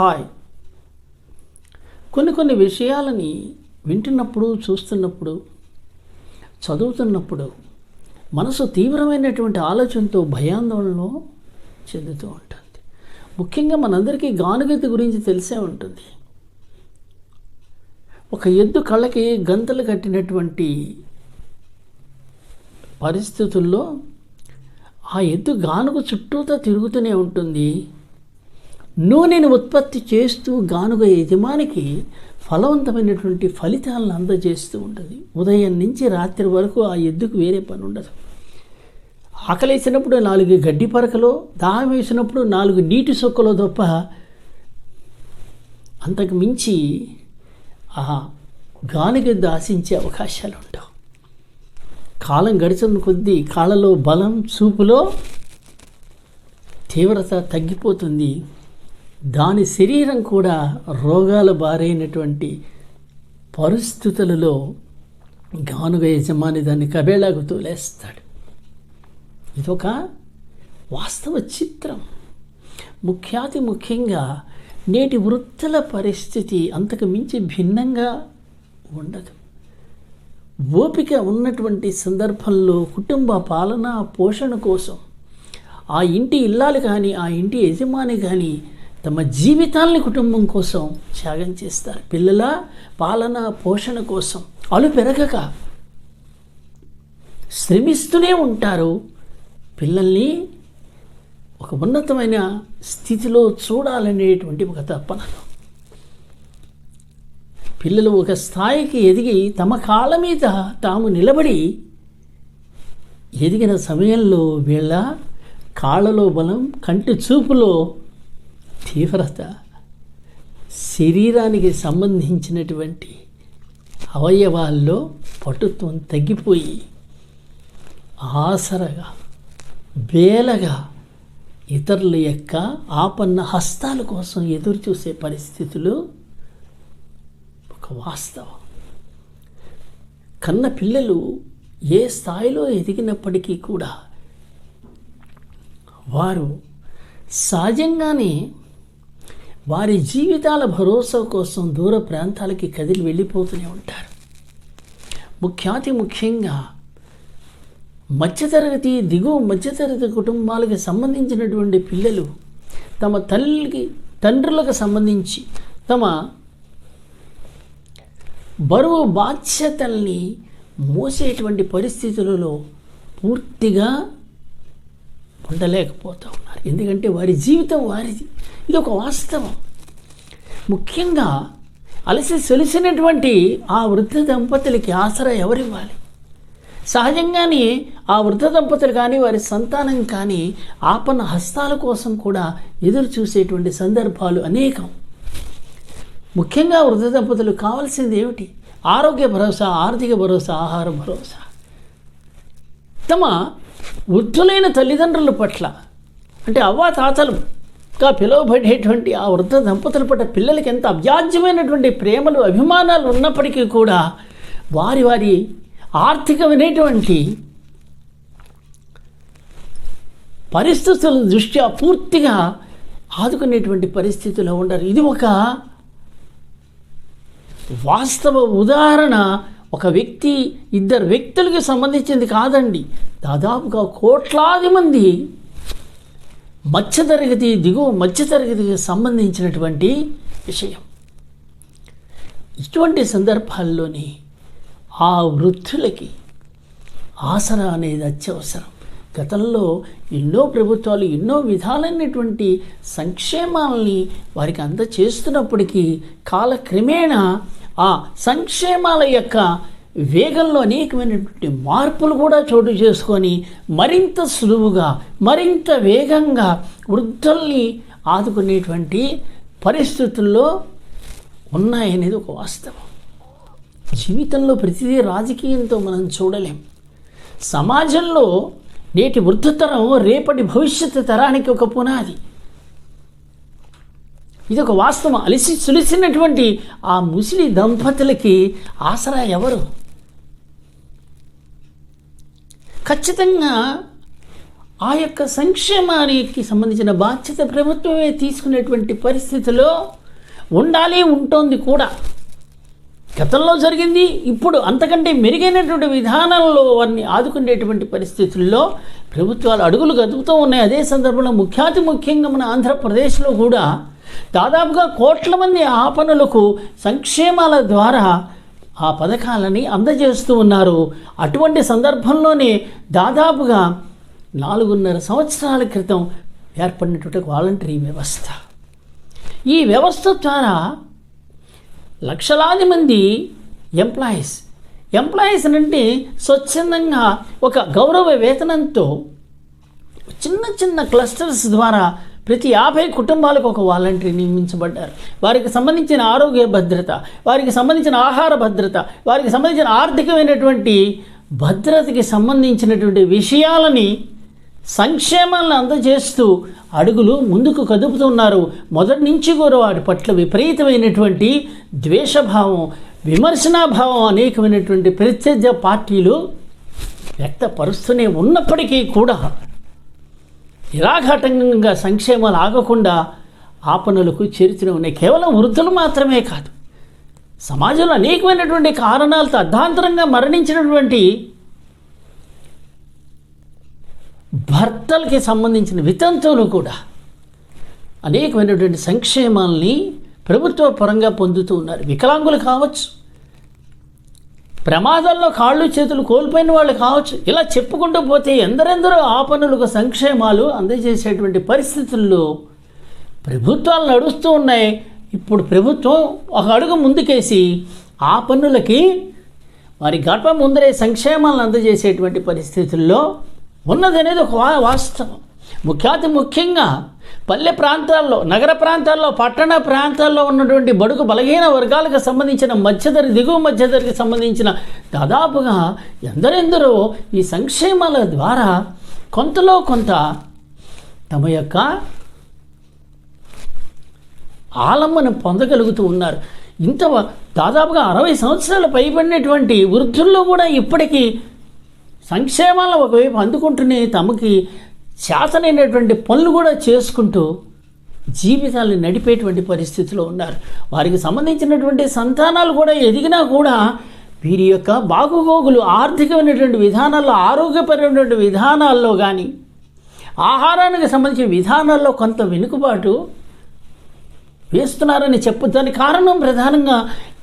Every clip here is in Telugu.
హాయ్. కొన్ని కొన్ని విషయాలని వింటున్నప్పుడు చూస్తున్నప్పుడు చదువుతున్నప్పుడు మనసు తీవ్రమైనటువంటి ఆలోచనతో భయాందోళనలో చెందుతూ ఉంటుంది. ముఖ్యంగా మనందరికీ గానుగతి గురించి తెలిసే ఉంటుంది. ఒక ఎద్దు కళ్ళకి గంతలు కట్టినటువంటి పరిస్థితుల్లో ఆ ఎద్దు గానుగ చుట్టూతా తిరుగుతూనే ఉంటుంది. నూనెను ఉత్పత్తి చేస్తూ గానుగ యజమానికి ఫలవంతమైనటువంటి ఫలితాలను అందజేస్తూ ఉంటుంది. ఉదయం నుంచి రాత్రి వరకు ఆ ఎద్దుకు వేరే పని ఉండదు. ఆకలేసినప్పుడు నాలుగు గడ్డి పరకలో దాహం వేసినప్పుడు నాలుగు నీటి సొక్కలో తప్ప అంతకు మించి ఆ గానుగ ఆశించే అవకాశాలు ఉండవు. కాలం గడిచిన కొద్దీ కాళ్ళలో బలం చూపులో తీవ్రత తగ్గిపోతుంది. దాని శరీరం కూడా రోగాల బారైనటువంటి పరిస్థితులలో గానుగ యజమాని దాన్ని కబేళాకు తోలేస్తాడు. ఇదొక వాస్తవ చిత్రం. ముఖ్యాతి ముఖ్యంగా నేటి వృత్తుల పరిస్థితి అంతకు మించి భిన్నంగా ఉండదు. ఓపిక ఉన్నటువంటి సందర్భంలో కుటుంబ పాలన పోషణ కోసం ఆ ఇంటి ఇల్లాలు కానీ ఆ ఇంటి యజమాని కానీ తమ జీవితాల్ని కుటుంబం కోసం త్యాగం చేస్తారు. పిల్లల పాలన పోషణ కోసం అలు పెరగక శ్రమిస్తూనే ఉంటారు. పిల్లల్ని ఒక ఉన్నతమైన స్థితిలో చూడాలనేటువంటి ఒక తపనలో పిల్లలు ఒక స్థాయికి ఎదిగి తమ కాళ్ళ మీద తాము నిలబడి ఎదిగిన సమయంలో వీళ్ళ కాళ్ళలో బలం కంటి చూపులో తీవ్రత శరీరానికి సంబంధించినటువంటి అవయవాల్లో పటుత్వం తగ్గిపోయి ఆసరగా బేలగా ఇతరుల యొక్క ఆపన్న హస్తాల కోసం ఎదురు చూసే పరిస్థితులు ఒక వాస్తవం. కన్న పిల్లలు ఏ స్థాయిలో ఎదిగినప్పటికీ కూడా వారు సహజంగానే వారి జీవితాల భరోసా కోసం దూర ప్రాంతాలకి కదిలి వెళ్ళిపోతూనే ఉంటారు. ముఖ్యాతి ముఖ్యంగా మధ్యతరగతి దిగువ మధ్యతరగతి కుటుంబాలకు సంబంధించినటువంటి పిల్లలు తమ తల్లికి తండ్రులకు సంబంధించి తమ బరువు బాధ్యతల్ని మోసేటువంటి పరిస్థితులలో పూర్తిగా ఉండలేకపోతూ ఉన్నారు. ఎందుకంటే వారి జీవితం వారిది. ఇది ఒక వాస్తవం. ముఖ్యంగా అలసి సొలిసినటువంటి ఆ వృద్ధ దంపతులకి ఆసరా ఎవరివ్వాలి? సహజంగానే ఆ వృద్ధ దంపతులు కానీ వారి సంతానం కానీ ఆపన్న హస్తాల కోసం కూడా ఎదురు చూసేటువంటి సందర్భాలు అనేకం. ముఖ్యంగా వృద్ధ దంపతులు కావాల్సింది ఏమిటి? ఆరోగ్య భరోసా ఆర్థిక భరోసా ఆహార భరోసా. తమ వృద్ధులైన తల్లిదండ్రుల పట్ల అంటే అవ్వా తాతలుగా పిలువబడేటువంటి ఆ వృద్ధ దంపతుల పట్ల పిల్లలకి ఎంత అవ్యాజ్యమైనటువంటి ప్రేమలు అభిమానాలు ఉన్నప్పటికీ కూడా వారి వారి ఆర్థికమైనటువంటి పరిస్థితుల దృష్ట్యా పూర్తిగా ఆదుకునేటువంటి పరిస్థితిలో ఉండరు. ఇది ఒక వాస్తవ ఉదాహరణ. ఒక వ్యక్తి ఇద్దరు వ్యక్తులకి సంబంధించింది కాదండి. దాదాపుగా కోట్లాది మంది మధ్యతరగతి దిగువ మధ్యతరగతికి సంబంధించినటువంటి విషయం. ఇటువంటి సందర్భాల్లోని ఆ వృద్ధులకి ఆసరా అనేది అత్యవసరం. గతంలో ఎన్నో ప్రభుత్వాలు ఎన్నో విధాలైనటువంటి సంక్షేమాలని వారికి అందచేస్తున్నప్పటికీ కాలక్రమేణా ఆ సంక్షేమాల యొక్క వేగంలో అనేకమైనటువంటి మార్పులు కూడా చోటు చేసుకొని మరింత సులువుగా మరింత వేగంగా వృద్ధుల్ని ఆదుకునేటువంటి పరిస్థితుల్లో ఉన్నాయనేది ఒక వాస్తవం. జీవితంలో ప్రతిదీ రాజకీయంతో మనం చూడలేం. సమాజంలో నేటి వృద్ధతరం రేపటి భవిష్యత్తు తరానికి ఒక పునాది. ఇది ఒక వాస్తవం. అలిసి సులిసినటువంటి ఆ ముసిలి దంపతులకి ఆసరా ఎవరు? ఖచ్చితంగా ఆ యొక్క సంక్షేమానికి సంబంధించిన బాధ్యత ప్రభుత్వమే తీసుకునేటువంటి పరిస్థితిలో ఉండాలి ఉంటుంది కూడా. గతంలో జరిగింది ఇప్పుడు అంతకంటే మెరుగైనటువంటి విధానంలో వారిని ఆదుకునేటువంటి పరిస్థితుల్లో ప్రభుత్వాలు అడుగులు గదుపుతూ ఉన్నాయి. అదే సందర్భంలో ముఖ్యాతి ముఖ్యంగా మన ఆంధ్రప్రదేశ్లో కూడా దాదాపుగా కోట్ల మంది ఆపనులకు సంక్షేమాల ద్వారా ఆ పథకాలని అందజేస్తూ ఉన్నారు. అటువంటి సందర్భంలోనే దాదాపుగా నాలుగున్నర సంవత్సరాల క్రితం ఏర్పడినటువంటి వాలంటరీ వ్యవస్థ. ఈ వ్యవస్థ ద్వారా లక్షలాది మంది ఎంప్లాయీస్ ఎంప్లాయీస్ అంటే స్వచ్ఛందంగా ఒక గౌరవ వేతనంతో చిన్న చిన్న క్లస్టర్స్ ద్వారా ప్రతి యాభై కుటుంబాలకు ఒక వాలంటీర్ నియమించబడ్డారు. వారికి సంబంధించిన ఆరోగ్య భద్రత వారికి సంబంధించిన ఆహార భద్రత వారికి సంబంధించిన ఆర్థికమైనటువంటి భద్రతకి సంబంధించినటువంటి విషయాలని సంక్షేమాలను అందజేస్తూ అడుగులు ముందుకు కదుపుతున్నారు. మొదటి నుంచి కూడా వాటి పట్ల విపరీతమైనటువంటి ద్వేషభావం విమర్శనాభావం అనేకమైనటువంటి ప్రత్యర్థ పార్టీలు వ్యక్తపరుస్తూనే ఉన్నప్పటికీ కూడా నిరాఘాటంగా సంక్షేమాలు ఆగకుండా ఆపణలకు చేరుతూనే ఉన్నాయి. కేవలం వృద్ధులు మాత్రమే కాదు సమాజంలో అనేకమైనటువంటి కారణాలతో అర్ధాంతరంగా మరణించినటువంటి భర్తలకి సంబంధించిన వితంతువులు కూడా అనేకమైనటువంటి సంక్షేమాల్ని ప్రభుత్వ పరంగా పొందుతూ ఉన్నారు. వికలాంగులు కావచ్చు ప్రమాదంలో కాళ్ళు చేతులు కోల్పోయిన వాళ్ళు కావచ్చు. ఇలా చెప్పుకుంటూ పోతే ఎందరెందరో ఆపనులకు సంక్షేమాలు అందజేసేటువంటి పరిస్థితుల్లో ప్రభుత్వాలు నడుస్తూ ఉన్నాయి. ఇప్పుడు ప్రభుత్వం ఒక అడుగు ముందుకేసి ఆ పన్నులకి వారి గర్భం ముందరే సంక్షేమాలను అందజేసేటువంటి పరిస్థితుల్లో ఉన్నదనేది ఒక వాస్తవం. ముఖ్యాతి ముఖ్యంగా పల్లె ప్రాంతాల్లో నగర ప్రాంతాల్లో పట్టణ ప్రాంతాల్లో ఉన్నటువంటి బడుగు బలహీన వర్గాలకు సంబంధించిన మధ్యధరి దిగువ మధ్యధరికి సంబంధించిన దాదాపుగా ఎందరెందరో ఈ సంక్షేమాల ద్వారా కొంతలో కొంత తమ యొక్క ఆలంబన పొందగలుగుతూ ఉన్నారు. ఇంత దాదాపుగా అరవై సంవత్సరాలు పైబడినటువంటి వృద్ధుల్లో కూడా ఇప్పటికీ సంక్షేమాలను ఒకవైపు అందుకుంటూనే తమకి చేతనైనటువంటి పనులు కూడా చేసుకుంటూ జీవితాలను నడిపేటువంటి పరిస్థితిలో ఉన్నారు. వారికి సంబంధించినటువంటి సంతానాలు కూడా ఎదిగినా కూడా వీరి యొక్క బాగుగోగులు ఆర్థికమైనటువంటి విధానాల్లో ఆరోగ్యపరమైనటువంటి విధానాల్లో కానీ ఆహారానికి సంబంధించిన విధానాల్లో కొంత వెనుకబాటు వేస్తున్నారని చెప్పద్దానికి కారణం ప్రధానంగా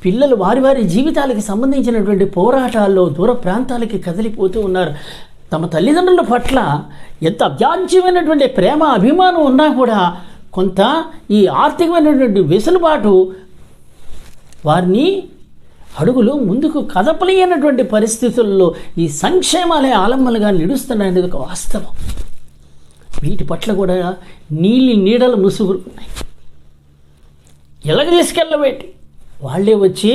పిల్లలు వారి వారి జీవితాలకి సంబంధించినటువంటి పోరాటాల్లో దూర ప్రాంతాలకి కదిలిపోతూ ఉన్నారు. తమ తల్లిదండ్రుల పట్ల ఎంత అవ్యాజ్యమైనటువంటి ప్రేమ అభిమానం ఉన్నా కూడా కొంత ఈ ఆర్థికమైనటువంటి వెసులుబాటు వారిని అడుగులు ముందుకు కదపలేనటువంటి పరిస్థితుల్లో ఈ సంక్షేమాలే ఆలంబనగా నిలుస్తున్నాయనేది ఒక వాస్తవం. వీటి పట్ల కూడా నీలి నీడలు ముసుగులు ఉన్నాయి ఎలాగ తీసుకెళ్ళబెట్టి వాళ్ళే వచ్చి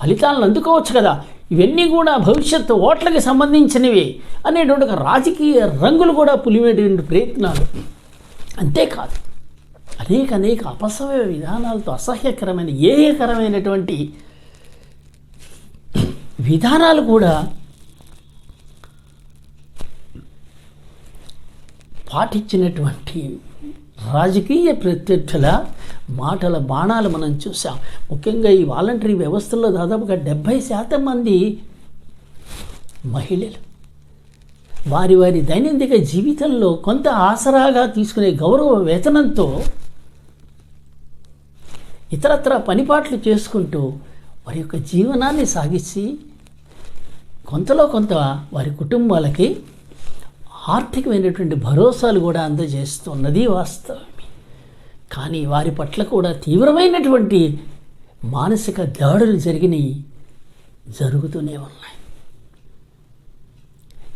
ఫలితాలను అందుకోవచ్చు కదా. ఇవన్నీ కూడా భవిష్యత్తు ఓట్లకి సంబంధించినవి అనేటువంటి ఒక రాజకీయ రంగులు కూడా పులివేటువంటి ప్రయత్నాలు. అంతేకాదు అనేక అనేక అపసవ్య విధానాలతో అసహ్యకరమైన ఏయకరమైనటువంటి విధానాలు కూడా పాటించినటువంటి రాజకీయ ప్రత్యర్థుల మాటల బాణాలు మనం చూసాం ముఖ్యంగా ఈ వాలంటరీ వ్యవస్థలో దాదాపుగా డెబ్భై శాతం మంది మహిళలు. వారి వారి దైనందిక జీవితంలో కొంత ఆసరాగా తీసుకునే గౌరవ వేతనంతో ఇతరత్ర పనిపాట్లు చేసుకుంటూ వారి యొక్క జీవనాన్ని సాగించి కొంతలో కొంత వారి కుటుంబాలకి ఆర్థికమైనటువంటి భరోసాలు కూడా అందజేస్తున్నది వాస్తవం. కానీ వారి పట్ల కూడా తీవ్రమైనటువంటి మానసిక దాడులు జరిగినాయి జరుగుతూనే ఉన్నాయి.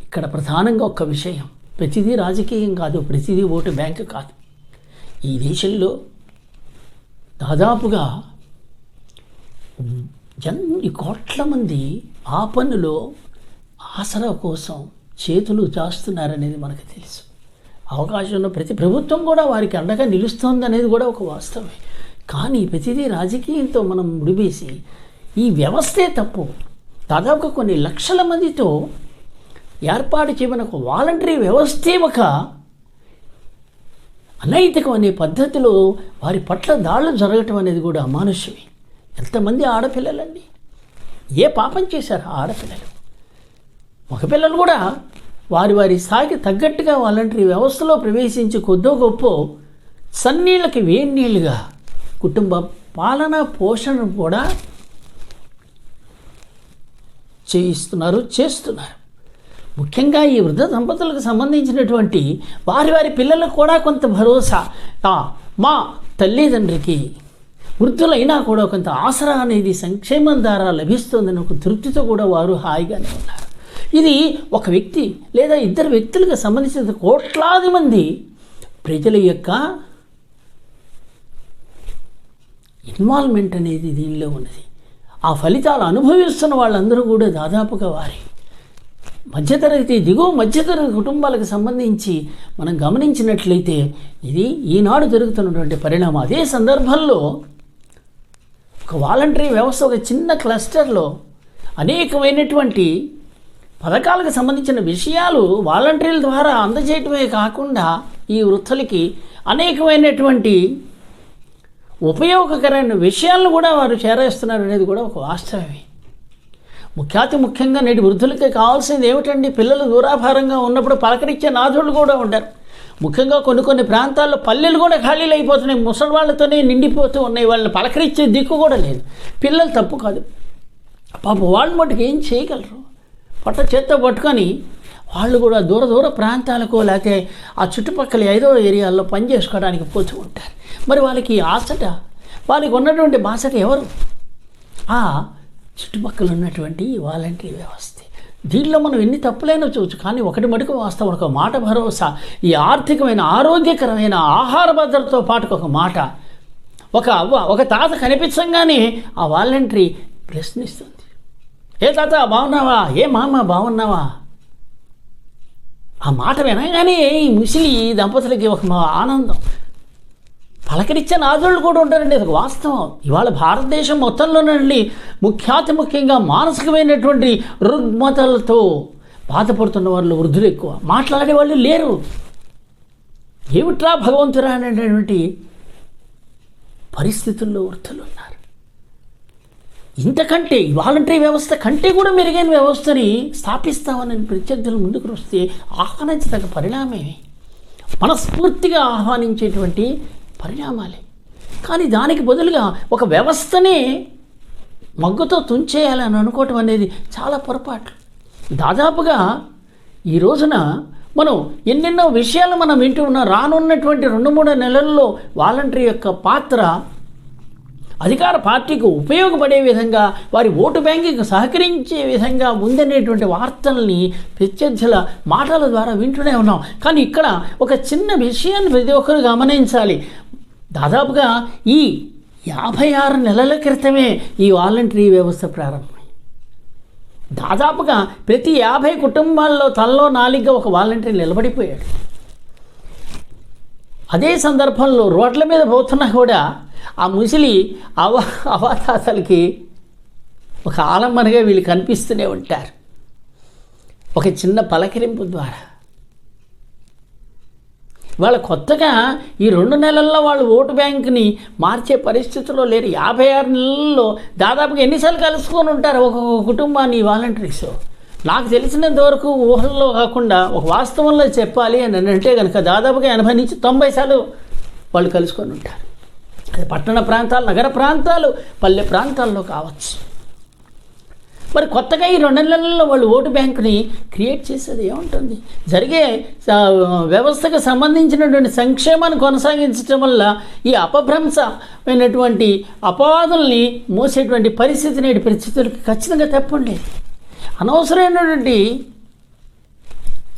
ఇక్కడ ప్రధానంగా ఒక విషయం ప్రతిదీ రాజకీయం కాదు ప్రతిదీ ఓటు బ్యాంకు కాదు. ఈ దేశంలో దాదాపుగా ఎన్ని కోట్ల మంది ఆ పనులో ఆసరా కోసం చేతులు దాస్తున్నారనేది మనకు తెలుసు. అవకాశం ఉన్న ప్రతి ప్రభుత్వం కూడా వారికి అండగా నిలుస్తోంది అనేది కూడా ఒక వాస్తవమే. కానీ ప్రతిదీ రాజకీయంతో మనం ముడివేసి ఈ వ్యవస్థే తప్పు. దాదాపుగా కొన్ని లక్షల మందితో ఏర్పాటు చేయమని ఒక వాలంటరీ వ్యవస్థే ఒక అనైతికం అనే పద్ధతిలో వారి పట్ల దాడులు జరగటం అనేది కూడా అమానుష్యమే. ఎంతమంది ఆడపిల్లలండి? ఏ పాపం చేశారు ఆ ఆడపిల్లలు? మగపిల్లలు కూడా వారి వారి స్థాయికి తగ్గట్టుగా వాలంటరీ వ్యవస్థలో ప్రవేశించి కొద్దో గొప్ప సన్నీళ్ళకి వేడినీళ్ళుగా కుటుంబ పాలన పోషణ కూడా చేయిస్తున్నారు చేస్తున్నారు. ముఖ్యంగా ఈ వృద్ధ దంపతులకు సంబంధించినటువంటి వారి వారి పిల్లలకు కూడా కొంత భరోసా. మా తల్లిదండ్రికి వృద్ధులైనా కూడా కొంత ఆసరా అనేది సంక్షేమం ద్వారా లభిస్తుందని ఒక తృప్తితో కూడా వారు హాయిగానే ఉన్నారు. ఇది ఒక వ్యక్తి లేదా ఇద్దరు వ్యక్తులకు సంబంధించిన కోట్లాది మంది ప్రజల యొక్క ఇన్వాల్వ్మెంట్ అనేది దీనిలో ఉన్నది. ఆ ఫలితాలు అనుభవిస్తున్న వాళ్ళందరూ కూడా దాదాపుగా వారే. మధ్యతరగతి దిగువ మధ్యతరగతి కుటుంబాలకు సంబంధించి మనం గమనించినట్లయితే ఇది ఈనాడు జరుగుతున్నటువంటి పరిణామం. అదే సందర్భంలో ఒక వాలంటరీ వ్యవస్థ ఒక చిన్న క్లస్టర్లో అనేకమైనటువంటి పథకాలకు సంబంధించిన విషయాలు వాలంటీర్ల ద్వారా అందజేయటమే కాకుండా ఈ వృత్తులకి అనేకమైనటువంటి ఉపయోగకరమైన విషయాలను కూడా వారు చేరేస్తున్నారు అనేది కూడా ఒక వాస్తవమే. ముఖ్యాతి ముఖ్యంగా నేటి వృద్ధులకి కావాల్సింది ఏమిటండి? పిల్లలు దూరాభారంగా ఉన్నప్పుడు పలకరించే నాథులు కూడా ఉండరు. ముఖ్యంగా కొన్ని కొన్ని ప్రాంతాల్లో పల్లెలు కూడా ఖాళీలు అయిపోతున్నాయి ముసలి వాళ్ళతోనే నిండిపోతూ ఉన్నాయి. వాళ్ళని పలకరించే దిక్కు కూడా లేదు. పిల్లలు తప్పు కాదు. పాప వాళ్ళు మటుకు ఏం చేయగలరు? పట్ట చేత్తో పట్టుకొని వాళ్ళు కూడా దూర దూర ప్రాంతాలకు లేకపోతే ఆ చుట్టుపక్కల ఐదో ఏరియాల్లో పని చేసుకోవడానికి పోతూ ఉంటారు. మరి వాళ్ళకి ఈ ఆశట వాళ్ళకి ఉన్నటువంటి బాసట ఎవరు? ఆ చుట్టుపక్కల ఉన్నటువంటి వాలంటీర్ వ్యవస్థ. దీనిలో మనం ఎన్ని తప్పులైనా చూడొచ్చు కానీ ఒకటి మటుకు వాస్తవం ఒక మాట భరోసా ఈ ఆర్థికమైన ఆరోగ్యకరమైన ఆహార భద్రతతో పాటు ఒక మాట. ఒక అవ్వ ఒక తాత కనిపించంగానే ఆ వాలంటరీ ప్రశ్నిస్తుంది. ఏ తాత బాగున్నావా? ఏ మామ బాగున్నావా? ఆ మాట వినగానే ఈ ముసిలి దంపతులకి ఒక మా ఆనందం. పలకరించే నాదుళ్ళు కూడా ఉంటారండి అది ఒక వాస్తవం. ఇవాళ భారతదేశం మొత్తంలోనండి ముఖ్యాతి ముఖ్యంగా మానసికమైనటువంటి రుగ్మతలతో బాధపడుతున్న వాళ్ళు వృద్ధులు ఎక్కువ. మాట్లాడే వాళ్ళు లేరు. ఏమిట్రా భగవంతురా అనేటువంటి పరిస్థితుల్లో వృద్ధులు ఉన్నారు. ఇంతకంటే వాలంటరీ వ్యవస్థ కంటే కూడా మెరుగైన వ్యవస్థని స్థాపిస్తామని ప్రత్యర్థులు ముందుకు వస్తే ఆహ్వానించదగ్గ పరిణామమే. మనస్ఫూర్తిగా ఆహ్వానించేటువంటి పరిణామాలే. కానీ దానికి బదులుగా ఒక వ్యవస్థనే మగ్గుతో తుంచేయాలని అనుకోవటం అనేది చాలా పొరపాటు దాదాపుగా ఈ రోజున మనం ఎన్నెన్నో విషయాలు మనం వింటూ ఉన్నాం. రానున్నటువంటి రెండు మూడు నెలల్లో వాలంటరీ యొక్క పాత్ర అధికార పార్టీకి ఉపయోగపడే విధంగా వారి ఓటు బ్యాంకింగ్ సహకరించే విధంగా ఉందనేటువంటి వార్తల్ని ప్రత్యర్థుల మాటల ద్వారా వింటూనే ఉన్నాం. కానీ ఇక్కడ ఒక చిన్న విషయాన్ని ప్రతి ఒక్కరు గమనించాలి. దాదాపుగా ఈ యాభై ఆరు నెలల క్రితమే ఈ వాలంటరీ వ్యవస్థ ప్రారంభం దాదాపుగా ప్రతి యాభై కుటుంబాల్లో తలలో నాలిగ్గా ఒక వాలంటరీ నిలబడిపోయాడు. అదే సందర్భంలో రోడ్ల మీద పోతున్నా కూడా ఆ ముసిలి అవ అవాతాతలకి ఒక ఆలంబనగా వీళ్ళు కనిపిస్తూనే ఉంటారు. ఒక చిన్న పలకరింపు ద్వారా. వాళ్ళ కొత్తగా ఈ రెండు నెలల్లో వాళ్ళు ఓటు బ్యాంక్ని మార్చే పరిస్థితిలో లేరు. యాభై ఆరు నెలల్లో దాదాపుగా ఎన్నిసార్లు కలుసుకొని ఉంటారు ఒక్కొక్క కుటుంబాన్ని వాలంటీర్స్. నాకు తెలిసినంత వరకు ఊహల్లో కాకుండా ఒక వాస్తవంలో చెప్పాలి అని అంటే కనుక దాదాపుగా ఎనభై నుంచి తొంభై సార్లు వాళ్ళు కలుసుకొని ఉంటారు. అది పట్టణ ప్రాంతాలు నగర ప్రాంతాలు పల్లె ప్రాంతాల్లో కావచ్చు. మరి కొత్తగా ఈ రెండు నెలల్లో వాళ్ళు ఓటు బ్యాంకుని క్రియేట్ చేసేది ఏముంటుంది? జరిగే వ్యవస్థకు సంబంధించినటువంటి సంక్షేమాన్ని కొనసాగించడం వల్ల ఈ అపభ్రంశమైనటువంటి అపవాదుల్ని మోసేటువంటి పరిస్థితి నేటి పరిస్థితులకు ఖచ్చితంగా తప్పండి. అనవసరమైనటువంటి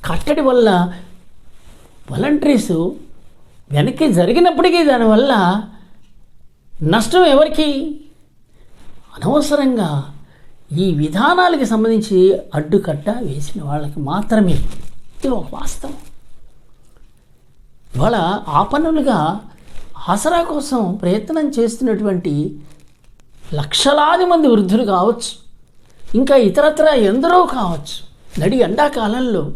కట్టడి వల్ల వాలంటీర్స్ వెనక్కి జరిగినప్పటికీ దానివల్ల నష్టం ఎవరికి? అనవసరంగా ఈ విధానాలకి సంబంధించి అడ్డుకట్ట వేసిన వాళ్ళకి మాత్రమే. ఇది ఒక వాస్తవం. ఇవాళ ఆపన్నులుగా ఆసరా కోసం ప్రయత్నం చేస్తున్నటువంటి లక్షలాది మంది వృద్ధులు కావచ్చు. ఇంకా ఇతరత్ర ఎందరో కావచ్చు. నడి ఎండాకాలంలో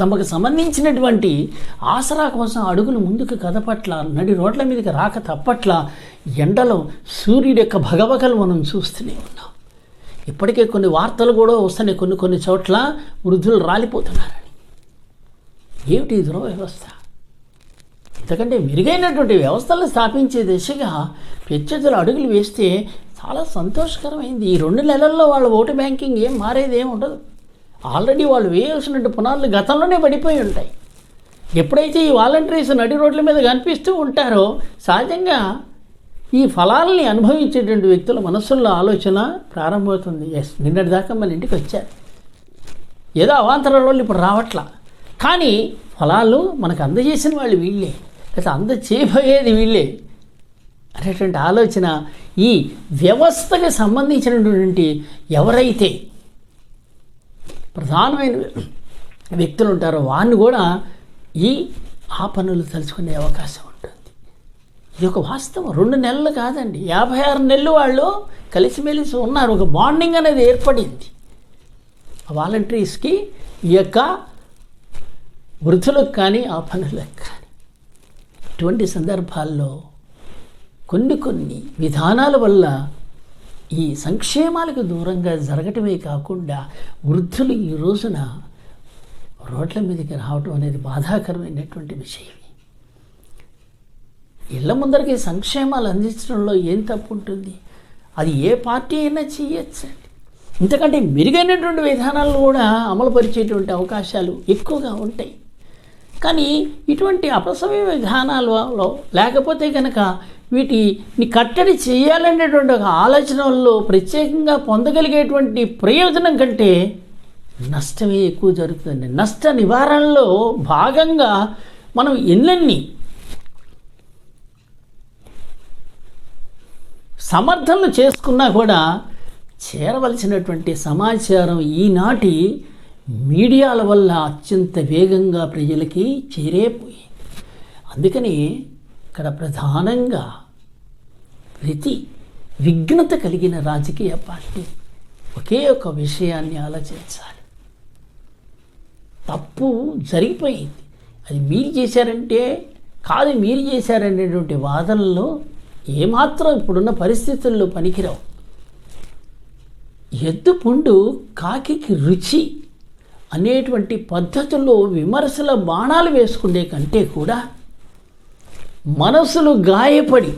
తమకు సంబంధించినటువంటి ఆసరా కోసం అడుగులు ముందుకు కదపట్ల నడి రోడ్ల మీదకి రాక తప్పట్ల ఎండలో సూర్యుడి యొక్క భగభగలు మనం చూస్తూనే ఉన్నాం. ఇప్పటికే కొన్ని వార్తలు కూడా వస్తున్నాయి కొన్ని కొన్ని చోట్ల వృద్ధులు రాలిపోతున్నారని. ఏమిటి ఈ వ్యవస్థ ఎందుకంటే మెరుగైనటువంటి వ్యవస్థలను స్థాపించే దిశగా ప్రత్యర్థులు అడుగులు వేస్తే చాలా సంతోషకరమైంది. ఈ రెండు నెలల్లో వాళ్ళ ఓటు బ్యాంకింగ్ ఏం మారేది ఏమి ఉండదు. ఆల్రెడీ వాళ్ళు వేయాల్సినట్టు పునాదులు గతంలోనే పడిపోయి ఉంటాయి. ఎప్పుడైతే ఈ వాలంటీర్స్ నడి రోడ్ల మీద కనిపిస్తూ ఉంటారో సహజంగా ఈ ఫలాల్ని అనుభవించేటువంటి వ్యక్తుల మనస్సుల్లో ఆలోచన ప్రారంభమవుతుంది. ఎస్ నిన్నటి దాకా మన ఇంటికి వచ్చారు. ఏదో అవాంతరాల వాళ్ళు ఇప్పుడు రావట్లా. కానీ ఫలాలు మనకు అందజేసిన వాళ్ళు వీళ్ళే. లేదా అందచేయబోయేది వీళ్ళే. అనేటువంటి ఆలోచన ఈ వ్యవస్థకి సంబంధించినటువంటి ఎవరైతే ప్రధానమైన వ్యక్తులు ఉంటారో వారిని కూడా ఈ ఆ పనులు తలుచుకునే అవకాశం ఉంటుంది. ఇది ఒక వాస్తవం. రెండు నెలలు కాదండి. యాభై ఆరు నెలలు వాళ్ళు కలిసిమెలిసి ఉన్నారు. ఒక బాండింగ్ అనేది ఏర్పడింది. వాలంటీర్స్కి ఈ యొక్క వృద్ధులకు కానీ ఆ పనులకు కానీ. ఇటువంటి సందర్భాల్లో కొన్ని కొన్ని విధానాల వల్ల ఈ సంక్షేమాలకు దూరంగా జరగటమే కాకుండా వృద్ధులు ఈ రోజున రోడ్ల మీదకి రావటం అనేది బాధాకరమైనటువంటి విషయం ఇళ్ళ ముందరికి సంక్షేమాలు అందించడంలో ఏం తప్పు ఉంటుంది అది ఏ పార్టీ అయినా చేయొచ్చండి. ఇంతకంటే మెరుగైనటువంటి విధానాలను కూడా అమలుపరిచేటువంటి అవకాశాలు ఎక్కువగా ఉంటాయి. కానీ ఇటువంటి అపసమయ విధానాలలో లేకపోతే కనుక వీటిని కట్టడి చేయాలనేటువంటి ఒక ఆలోచనల్లో ప్రత్యేకంగా పొందగలిగేటువంటి ప్రయోజనం కంటే నష్టమే ఎక్కువ జరుగుతుంది నష్ట నివారణలో భాగంగా మనం ఎన్నెన్ని సమర్థనలు చేసుకున్నా కూడా చేరవలసినటువంటి సమాచారం ఈనాటి మీడియాల వల్ల అత్యంత వేగంగా ప్రజలకి చేరేపోయింది. అందుకని ఇక్కడ ప్రధానంగా ప్రతి విఘ్నత కలిగిన రాజకీయ పార్టీ. ఒకే ఒక విషయాన్ని ఆలోచించాలి. తప్పు జరిగిపోయింది. అది మీరు చేశారంటే కాదు మీరు చేశారనేటువంటి వాదనలో ఏమాత్రం ఇప్పుడున్న పరిస్థితుల్లో పనికిరావు. ఎద్దు పుండు కాకికి రుచి అనేటువంటి పద్ధతుల్లో విమర్శల బాణాలు వేసుకునే కంటే కూడా మనసులు గాయపడి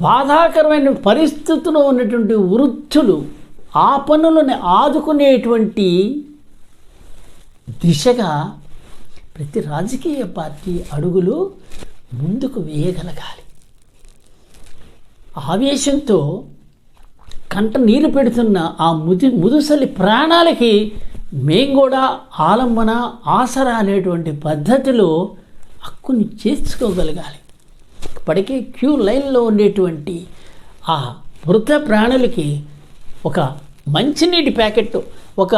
బాధాకరమైన పరిస్థితిలో ఉన్నటువంటి వృద్ధులు ఆ పనులను ఆదుకునేటువంటి దిశగా ప్రతి రాజకీయ పార్టీ అడుగులు ముందుకు వేయగలగాలి. ఆవేశంతో కంట నీరు పెడుతున్న ఆ ముది ముదుసలి ప్రాణాలకి మేం కూడా ఆలంబన ఆసరా అనేటువంటి పద్ధతిలో హక్కుని చేర్చుకోగలగాలి. ఇప్పటికీ క్యూ లైన్లో ఉండేటువంటి ఆ వృద్ధ ప్రాణులకి ఒక మంచినీటి ప్యాకెట్ ఒక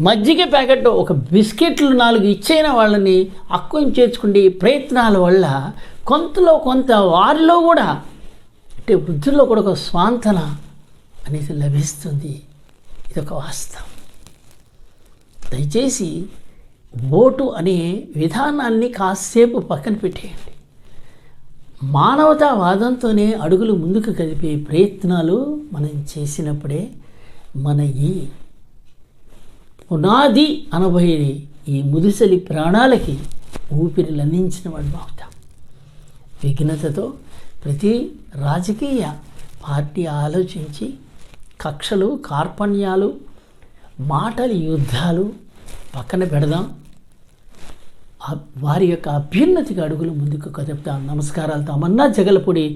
మజ్జిగ ప్యాకెట్ ఒక బిస్కెట్లు నాలుగు ఇచ్చైన వాళ్ళని అక్కుని చేర్చుకునే ప్రయత్నాల వల్ల కొంతలో కొంత వారిలో కూడా అంటే వృద్ధుల్లో కూడా ఒక స్వాంతన అనేది లభిస్తుంది. ఇది ఒక వాస్తవం. దయచేసి ఓటు అనే విధానాన్ని కాసేపు పక్కన పెట్టేయండి. మానవతావాదంతోనే అడుగులు ముందుకు కదిపే ప్రయత్నాలు మనం చేసినప్పుడే మన ఈ పునాది అనబోయే ఈ ముదిసలి ప్రాణాలకి ఊపిరిలు అందించిన వాడు అవుతాం విఘ్నతతో ప్రతి రాజకీయ పార్టీ ఆలోచించి కక్షలు కార్పణ్యాలు మాటల యుద్ధాలు పక్కన పెడదాం. వారి యొక్క అభ్యున్నతికి అడుగులు ముందుకు కదుపుతాం. నమస్కారాలు Tamanna Jagalapudi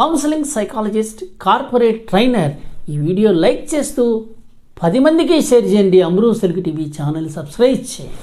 counselling psychologist corporate trainer ఈ వీడియో లైక్ చేస్తూ పది మందికి షేర్ చేయండి. అమృత్ సెల్కి టీవీ ఛానల్ సబ్స్క్రైబ్ చేయండి.